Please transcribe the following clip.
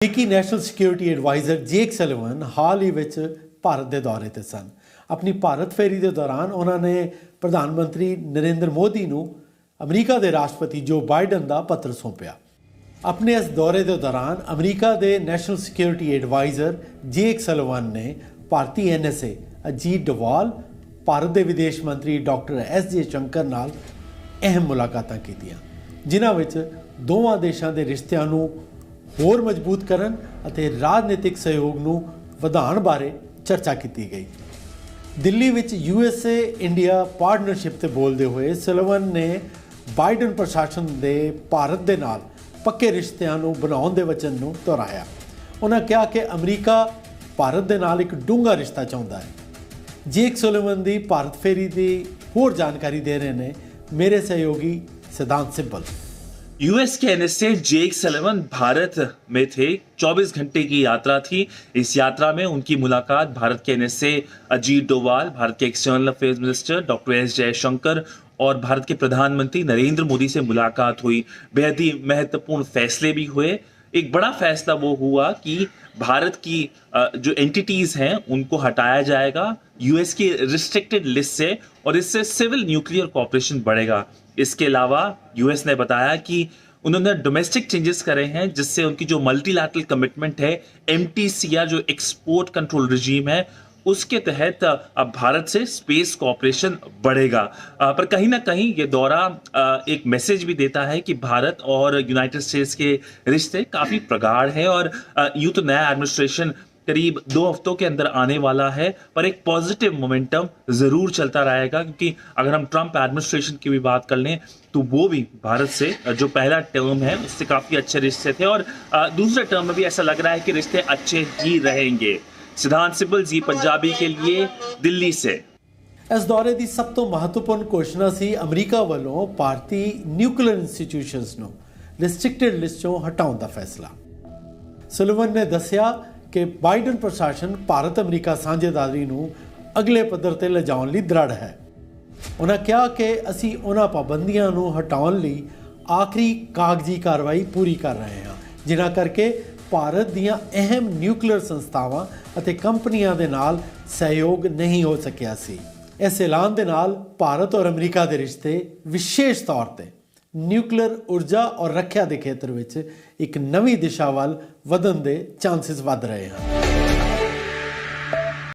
ਅਮਰੀਕੀ national security adviser Jake Sullivan ਹਾਲ ਹੀ ਵਿੱਚ ਭਾਰਤ ਦੇ ਦੌਰੇ ਤੇ ਸਨ। ਆਪਣੀ ਭਾਰਤ ਫੇਰੀ ਦੇ ਦੌਰਾਨ ਉਹਨਾਂ ਨੇ ਪ੍ਰਧਾਨ ਮੰਤਰੀ ਨਰਿੰਦਰ ਮੋਦੀ ਨੂੰ ਅਮਰੀਕਾ ਦੇ ਰਾਸ਼ਟਰਪਤੀ ਜੋ ਬਾਈਡਨ ਦਾ ਪੱਤਰ ਸੌਂਪਿਆ। ਆਪਣੇ ਇਸ ਦੌਰੇ ਦੇ ਦੌਰਾਨ ਅਮਰੀਕਾ ਦੇ national security adviser Jake Sullivan ਨੇ ਭਾਰਤੀ ਐਨਐਸਏ ਅਜੀਤ ਡੋਵਾਲ, ਭਾਰਤ ਦੇ ਵਿਦੇਸ਼ ਮੰਤਰੀ ਡਾਕਟਰ ਐਸ ਜੇ ਸ਼ੰਕਰ ਨਾਲ ਅਹਿਮ ਮੁਲਾਕਾਤਾਂ ਕੀਤੀਆਂ, ਜਿਨ੍ਹਾਂ ਵਿੱਚ ਦੋਵਾਂ ਦੇਸ਼ਾਂ ਦੇ ਰਿਸ਼ਤਿਆਂ ਨੂੰ ਹੋਰ ਮਜ਼ਬੂਤ ਕਰਨ ਅਤੇ ਰਾਜਨੀਤਿਕ ਸਹਿਯੋਗ ਨੂੰ ਵਧਾਉਣ ਬਾਰੇ ਚਰਚਾ ਕੀਤੀ ਗਈ। ਦਿੱਲੀ ਵਿੱਚ ਯੂਐਸਏ ਇੰਡੀਆ ਪਾਰਟਨਰਸ਼ਿਪ ਤੇ ਬੋਲਦੇ ਹੋਏ ਸਲਵਨ ਨੇ ਬਾਈਡਨ ਪ੍ਰਸ਼ਾਸਨ ਦੇ ਭਾਰਤ ਦੇ ਨਾਲ ਪੱਕੇ ਰਿਸ਼ਤਿਆਂ ਨੂੰ ਬਣਾਉਣ ਦੇ ਵਚਨ ਨੂੰ ਦੁਹਰਾਇਆ। ਉਹਨਾਂ ਕਿਹਾ ਕਿ ਅਮਰੀਕਾ ਭਾਰਤ ਦੇ ਨਾਲ ਇੱਕ ਡੂੰਘਾ ਰਿਸ਼ਤਾ ਚਾਹੁੰਦਾ ਹੈ। ਜੇਕ ਸੁਲੇਮਨ ਦੀ ਭਾਰਤ ਫੇਰੀ ਦੀ ਹੋਰ ਜਾਣਕਾਰੀ ਦੇ ਰਹੇ ਨੇ, ਮੇਰੇ ਸਹਿਯੋਗੀ ਸਿਧਾਂਤ ਸਿੰਪਲ यूएस के एनएसए जेक सलेवन भारत में थे। 24 घंटे की यात्रा थी। इस यात्रा में उनकी मुलाकात भारत के एनएसए अजीत डोवाल, भारत के external affairs minister doctor S Jaishankar और भारत के प्रधानमंत्री नरेंद्र मोदी से मुलाकात हुई। बेहद ही महत्वपूर्ण फैसले भी हुए। एक बड़ा फैसला वो हुआ कि भारत की जो एंटिटीज हैं, उनको हटाया जाएगा। यूएस की रिस्ट्रिक्टेड लिस्ट से और इससे सिविल न्यूक्लियर कॉपरेशन बढ़ेगा। इसके अलावा यूएस ने बताया कि उन्होंने डोमेस्टिक चेंजेस करे हैं, जिससे उनकी जो मल्टीलैटरल कमिटमेंट है या जो एक्सपोर्ट कंट्रोल रिजीम है, उसके तहत अब भारत से स्पेस कॉपरेशन बढ़ेगा। पर कहीं ना कहीं ये दौरा एक मैसेज भी देता है कि भारत और यूनाइटेड स्टेट्स के रिश्ते काफ़ी प्रगाढ़ है और यूँ तो नया एडमिनिस्ट्रेशन करीब दो हफ्तों के अंदर आने वाला है पर एक पॉजिटिव मोमेंटम जरूर चलता रहेगा क्योंकि अगर हम ट्रंप एडमिनिस्ट्रेशन की भी बात कर लें तो वो भी भारत से जो पहला टर्म है उससे काफ़ी अच्छे रिश्ते थे और अ, दूसरे टर्म में भी ऐसा लग रहा है कि रिश्ते अच्छे ही रहेंगे सिद्धांत सिब्बल जी पंजाबी के लिए दिल्ली से ਇਸ ਦੌਰੇ ਦੀ ਸਭ ਤੋਂ ਮਹੱਤਵਪੂਰਨ ਘੋਸ਼ਣਾ ਸੀ ਅਮਰੀਕਾ ਵੱਲੋਂ ਭਾਰਤੀ ਨਿਊਕਲੀਅਰ ਇੰਸਟੀਟਿਊਸ਼ਨਸ ਨੂੰ ਰਿਸਟ੍ਰਿਕਟਡ ਲਿਸਟ ਚੋਂ ਹਟਾਉਣ ਦਾ ਫੈਸਲਾ ਸੁਲਵਨ ਨੇ ਦੱਸਿਆ ਕਿ ਬਾਈਡਨ ਪ੍ਰਸ਼ਾਸਨ ਭਾਰਤ ਅਮਰੀਕਾ ਸਾਂਝੇਦਾਰੀ ਨੂੰ ਅਗਲੇ ਪੱਧਰ ਤੇ ਲਿਜਾਉਣ ਲਈ ਦ੍ਰਿੜ ਹੈ। ਉਹਨਾਂ ਕਿਹਾ ਕਿ ਅਸੀਂ ਉਹਨਾਂ ਪਾਬੰਦੀਆਂ ਨੂੰ ਹਟਾਉਣ ਲਈ ਆਖਰੀ ਕਾਗਜ਼ੀ ਕਾਰਵਾਈ ਪੂਰੀ ਕਰ ਰਹੇ ਹਾਂ, ਜਿਨ੍ਹਾਂ ਕਰਕੇ ਭਾਰਤ ਦੀਆਂ ਅਹਿਮ ਨਿਊਕਲੀਅਰ ਸੰਸਥਾਵਾਂ ਅਤੇ ਕੰਪਨੀਆਂ ਦੇ ਨਾਲ ਸਹਿਯੋਗ ਨਹੀਂ ਹੋ ਸਕਿਆ ਸੀ। ਇਸ ਐਲਾਨ ਦੇ ਨਾਲ ਭਾਰਤ ਔਰ ਅਮਰੀਕਾ ਦੇ ਰਿਸ਼ਤੇ ਵਿਸ਼ੇਸ਼ ਤੌਰ ਤੇ ਨਿਊਕਲੀਅਰ ਊਰਜਾ ਔਰ ਰੱਖਿਆ ਦੇ ਖੇਤਰ ਵਿੱਚ ਇੱਕ ਨਵੀਂ ਦਿਸ਼ਾ ਵੱਲ ਵਧਣ ਦੇ ਚਾਂਸਸ ਵੱਧ ਰਹੇ ਹਨ।